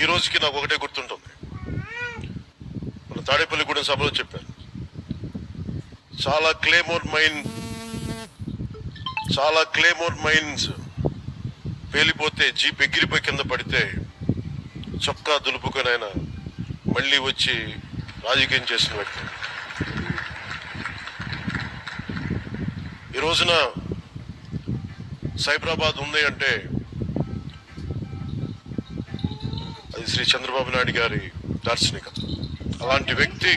ఈ రోజుకి నాకు ఒకటే గుర్తుంటుంది. మన తాడేపల్లిగూడెం సభలో చెప్పారు చాలా క్లేమోర్ మైన్ చాలా క్లేమోర్ మైన్స్ పేలిపోతే జీప్ ఎగిరిపోయి కింద పడితే చొక్కా దులుపుకొని ఆయన మళ్ళీ వచ్చి రాజకీయం చేసిన వ్యక్తి. ఈ రోజున సైబరాబాద్ ఉంది అంటే శ్రీ చంద్రబాబు నాయుడు గారి దార్శనికత. అలాంటి వ్యక్తి